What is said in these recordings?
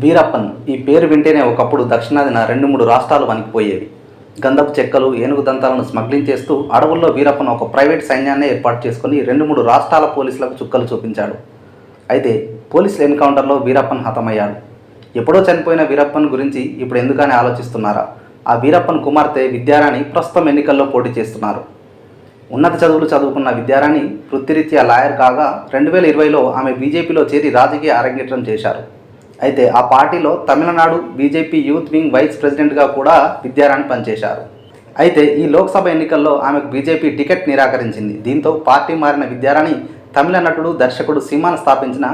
వీరప్పన్. ఈ పేరు వింటేనే ఒకప్పుడు దక్షిణాదిన రెండు మూడు రాష్ట్రాలు వణికిపోయేవి. గంధపు చెక్కలు ఏనుగు దంతాలను స్మగ్లింగ్ చేస్తూ అడవుల్లో వీరప్పన్ ఒక ప్రైవేట్ సైన్యాన్ని ఏర్పాటు చేసుకుని రెండు మూడు రాష్ట్రాల పోలీసులకు చుక్కలు చూపించాడు. అయితే పోలీసుల ఎన్కౌంటర్లో వీరప్పన్ హతమయ్యాడు. ఎప్పుడో చనిపోయిన వీరప్పన్ గురించి ఇప్పుడు ఎందుకని ఆలోచిస్తున్నారా? ఆ వీరప్పన్ కుమార్తె విద్యారాణి ప్రస్తుతం ఎన్నికల్లో పోటీ చేస్తున్నారు. ఉన్నత చదువులు చదువుకున్న విద్యారాణి వృత్తిరీత్యా లాయర్ కాగా రెండు వేల ఇరవైలో ఆమె బీజేపీలో చేరి రాజకీయ అరంగేట్రం చేశారు. అయితే ఆ పార్టీలో Tamil Nadu BJP youth wing vice ప్రెసిడెంట్గా కూడా విద్యారాణి పనిచేశారు. అయితే ఈ లోక్సభ ఎన్నికల్లో ఆమెకు బీజేపీ టికెట్ నిరాకరించింది. దీంతో పార్టీ మారిన విద్యారాణి తమిళ నటుడు దర్శకుడు సీమాను స్థాపించిన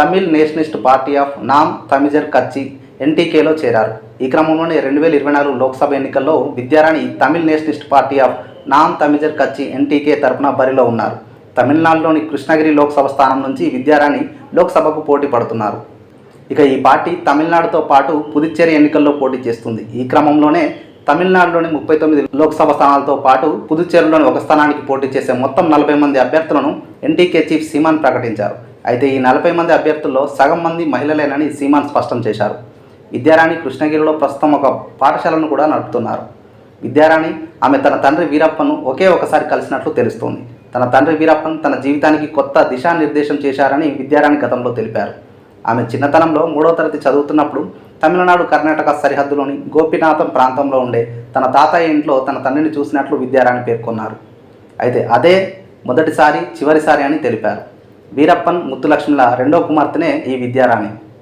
Tamil nationalist party of Naam Tamizhar Katchi ఎన్టీకేలో చేరారు. ఈ క్రమంలోనే రెండు వేల ఇరవై నాలుగు లోక్సభ ఎన్నికల్లో Vidyarani Tamil nationalist party of Naam Tamilar Katchi ఎన్టీకే తరఫున బరిలో ఉన్నారు. తమిళనాడులోని కృష్ణగిరి లోక్సభ స్థానం నుంచి విద్యారాణి లోక్సభకు పోటీ పడుతున్నారు. ఇక ఈ పార్టీ తమిళనాడుతో పాటు పుదుచ్చేరి ఎన్నికల్లో పోటీ చేస్తుంది. ఈ క్రమంలోనే తమిళనాడులోని ముప్పై తొమ్మిది లోక్సభ స్థానాలతో పాటు పుదుచ్చేరిలోని ఒక స్థానానికి పోటీ చేసే మొత్తం నలభై మంది అభ్యర్థులను ఎన్టీకే చీఫ్ సీమాన్ ప్రకటించారు. అయితే ఈ నలభై మంది అభ్యర్థుల్లో సగం మంది మహిళలేనని సీమాన్ స్పష్టం చేశారు. విద్యారాణి కృష్ణగిరిలో ప్రస్తుతం ఒక పాఠశాలను కూడా నడుపుతున్నారు. విద్యారాణి ఆమె తన తండ్రి వీరప్పను ఒకే ఒకసారి కలిసినట్లు తెలుస్తోంది. తన తండ్రి వీరప్పన్ తన జీవితానికి కొత్త దిశానిర్దేశం చేశారని విద్యారాణి గతంలో తెలిపారు. ఆమె చిన్నతనంలో మూడవ తరగతి చదువుతున్నప్పుడు తమిళనాడు కర్ణాటక సరిహద్దులోని గోపినాథం ప్రాంతంలో ఉండే తన తాతయ్య ఇంట్లో తన తండ్రిని చూసినట్లు విద్యారాణి పేర్కొన్నారు. అయితే అదే మొదటిసారి చివరిసారి అని తెలిపారు. వీరప్పన్ ముత్తులక్ష్మిల రెండో కుమార్తెనే ఈ విద్యారాణి.